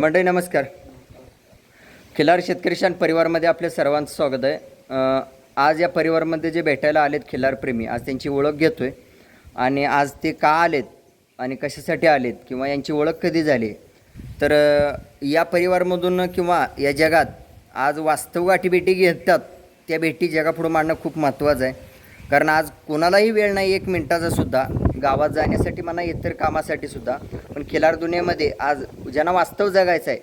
मंडळी नमस्कार. खिलार शेतकरी शान परिवारमध्ये आपल्या सर्वांचं स्वागत आहे. आज या परिवारमध्ये जे भेटायला आलेत खिलार प्रेमी आज त्यांची ओळख घेतोय. आणि आज ते का आलेत आणि कशासाठी आलेत किंवा यांची ओळख कधी झाली? तर या परिवारमधून किंवा या जगात आज वास्तव गाठी भेटी घेतात त्या भेटी जगापुढं मांडणं खूप महत्त्वाचं आहे. कारण आज कोणालाही वेळ नाही एक मिनटाचा सुद्धा. गावात जाण्यासाठी म्हणा इतर कामासाठी सुद्धा. पण खिलार दुनियेमध्ये आज ज्यांना वास्तव जगायचं आहे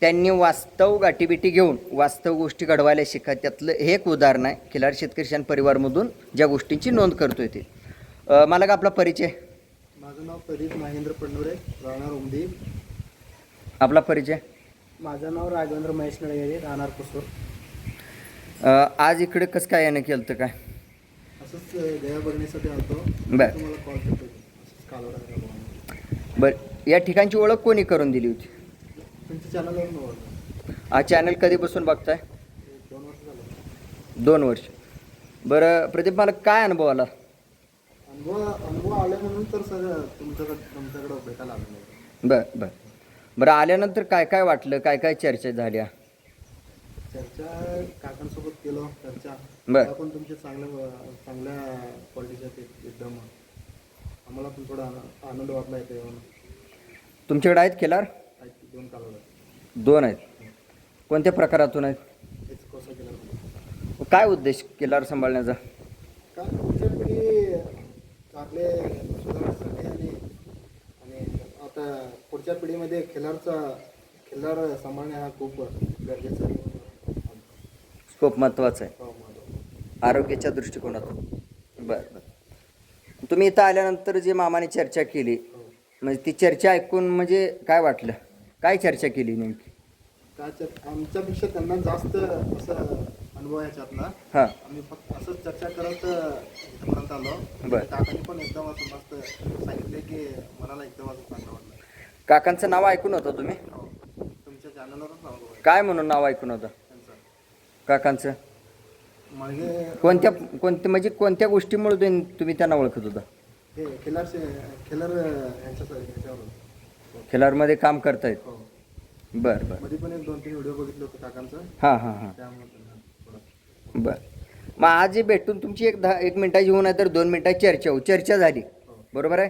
त्यांनी वास्तव गाठीबिटी घेऊन वास्तव गोष्टी घडवायला शिका त्यातलं हे एक उदाहरण आहे खिलार शेतकरी शान परिवारमधून ज्या गोष्टींची नोंद करतोय ते. अ, मला का आपला परिचय? माझं नाव प्रदीप महेंद्र पडनुरे राहणार उमदी. आपला परिचय? माझं नाव राघवेंद्र महेश नळगेरी राहणार कुसूर. आज इकडे कसं काय यानं केलं काय असंच दया बघण्यासाठी आलतो बरं. या ठिकाणची ओळख कोणी करून दिली होती? हा चॅनल कधीपासून बघताय? दोन वर्ष झालं. दोन वर्ष. बरं प्रदीप मला काय अनुभव आला? बरं बरं. बरं आल्यानंतर काय काय वाटलं? काय काय चर्चा झाल्या? चर्चा काकांसोबत केलो चर्चा. बरं. त्या पण तुमचे चांगल्या चांगल्या क्वालिटीच्या ते एकदम आम्हाला पण थोडा आन- आनंद वाटला इथे येऊन. तुमच्याकडे आहेत खिलार? आहेत दोन कालवडा दोन आहेत. कोणत्या प्रकारातून आहेत? हेच कसं केलं काय उद्देश किल्लार सांभाळण्याचा? काय पुढच्या पिढी आपले सुधारण्यासाठी आणि आणि आता पुढच्या पिढीमध्ये खिलारचा खिल्लार सांभाळणे हा खूप गरजेचा आहे. खूप महत्त्वाचं आहे. आरोग्याच्या दृष्टिकोनातून. बरं बरं. तुम्ही इथं आल्यानंतर जे मामाने चर्चा केली. म्हणजे ती चर्चा ऐकून म्हणजे काय वाटलं? काय चर्चा केली नेमकी? त्याच्यात आमच्यापेक्षा त्यांना जास्त असं अनुभव याच्यातला. हां. आम्ही फक्त असंच चर्चा करत इथपर्यंत आलो. बरं. काकांनी पण एकदम असं मस्त सांगितले की मनाला एकदम असं चांगलं वाटलं काकांचं नाव ऐकून होतं तुम्ही? हो. तुमच्या चॅनलवरच आहे काय म्हणून नाव ऐकून होतं? काकांचं? म्हणजे कोणत्या कोणत्या म्हणजे कोणत्या गोष्टीमुळे तुम्ही- तुम्ही त्यांना ओळखत होता? हे खिलार यांच्या काम करतायत? हो. बरं बरं. मध्ये पण एक दोन तीन व्हिडिओ बघितले होते काकांचं. हां हां हां. त्यामुळे त्यांना थोडं बरं. मग आज भेटून तुमची एक दहा एक मिनिटाची होऊन आहे तर दोन मिनिटाची चर्चा हो चर्चा झाली. बरोबर आहे?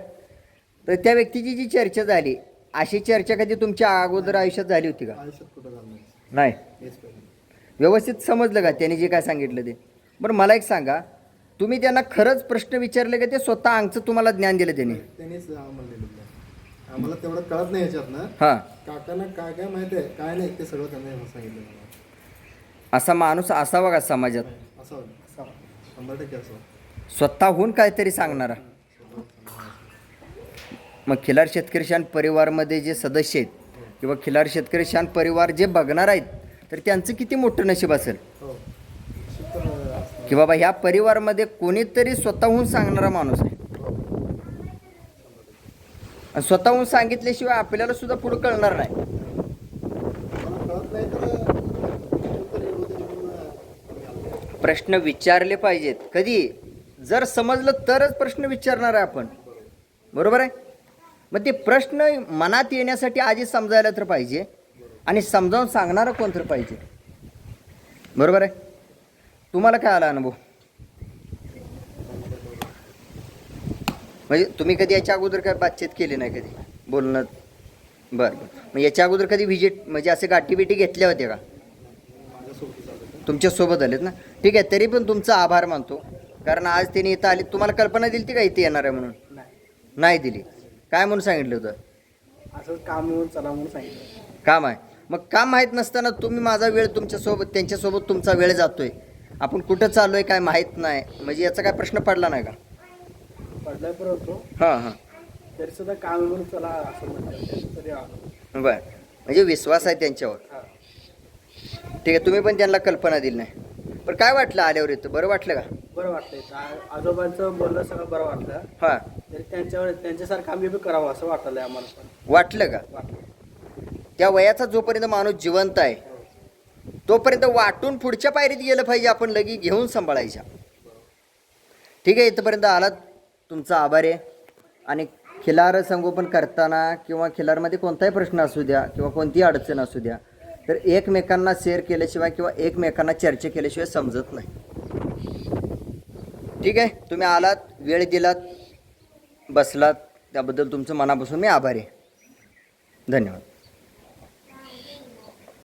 तर त्या व्यक्तीची जी चर्चा झाली अशी चर्चा कधी तुमच्या अगोदर आयुष्यात झाली होती का? आयुष्यात कुठं झालं नाही. नाही. हेच पाहिजे व्यवस्थित समजलं का? त्याने जे काय सांगितलं ते. बरं मला एक सांगा. तुम्ही त्यांना खरंच प्रश्न विचारले का? ते स्वतः अंगचं तुम्हाला ज्ञान दिलं त्यांनी. त्यांनीच आम्हाला तेवढं कळत नाही ह्याच्यातनं हां. काकांना काय काय माहिती आहे? काय नाही ते सगळं त्यांनी सांगितलं मला. असा माणूस असावा का समाजात? असं असं शंभर टक्के असं स्वतःहून काहीतरी सांगणारा. मग खिलार शेतकरी शान परिवारमध्ये जे सदस्य आहेत किंवा खिलार शेतकरी शान परिवार जे बघणार आहेत तर त्यांचं किती मोठं नशीब असेल? हो. की बाबा ह्या परिवारमध्ये कोणीतरी स्वतःहून सांगणारा माणूस आहे. स्वतःहून सांगितल्याशिवाय आपल्याला सुद्धा पुढं कळणार नाही. प्रश्न विचारले पाहिजेत. कधी? जर समजलं तरच प्रश्न विचारणार आहे आपण. बरोबर आहे? मग ते प्रश्न मनात येण्यासाठी आधी समजायला तर पाहिजे. आणि समजावून सांगणारं कोण तर पाहिजे. बरोबर आहे? तुम्हाला काय आला अनुभव? म्हणजे तुम्ही कधी याच्या अगोदर काय बातचीत केली नाही कधी? बोलणं बरं बरं. मग याच्या अगोदर कधी व्हिजिट म्हणजे असे गाठीबिटी घेतल्या होत्या का? माझ्यासोबत झालं होतं. तुमच्यासोबत आलेत ना? ठीक आहे तरी पण तुमचा आभार मानतो. कारण आज त्यांनी इथं आले. तुम्हाला कल्पना दिली ती का इथे येणार आहे म्हणून? नाही. नाही दिली. काय म्हणून सांगितलं होतं? असं काम येऊन चला म्हणून सांगितलं. काम आहे. मग काम माहीत नसताना तुम्ही माझा वेळ तुमच्यासोबत त्यांच्यासोबत तुमचा वेळ जातोय. आपण कुठं चालू आहे काय माहीत नाही. म्हणजे याचा काय प्रश्न पडला नाही का? पडलाय पण होतो. हां हां. तरी सुद्धा काम म्हणून चला असं म्हणतात बरं. म्हणजे विश्वास आहे त्यांच्यावर. ठीक आहे तुम्ही पण त्यांना कल्पना दिली नाही. पण काय वाटलं आल्यावर येतं बरं वाटलं का? बरं वाटतंय आ- आजोबांचं बोलणं सगळं बरं वाटलं. हां. तरी त्यांच्यावर त्यांच्यासारखं आम्ही बी करावं असं वाटलं आम्हाला पण. वाटलं का? वाटलं. त्या वयाचा जोपर्यंत माणूस जिवंत आहे तोपर्यंत वाटून पुढच्या पायरीत गेलं पाहिजे आपण लगी घेऊन सांभाळायच्या. ठीक आहे इथंपर्यंत आलात. तुमचा आभार आहे. आणि खिलार संगोपन करताना किंवा खिलारमध्ये कोणताही प्रश्न असू द्या किंवा कोणतीही अडचण असू द्या तर एकमेकांना शेअर केल्याशिवाय किंवा एकमेकांना चर्चा केल्याशिवाय समजत नाही. ठीक आहे तुम्ही आलात वेळ दिलात बसलात. त्याबद्दल तुमचं मनापासून मी आभारी आहे. धन्यवाद.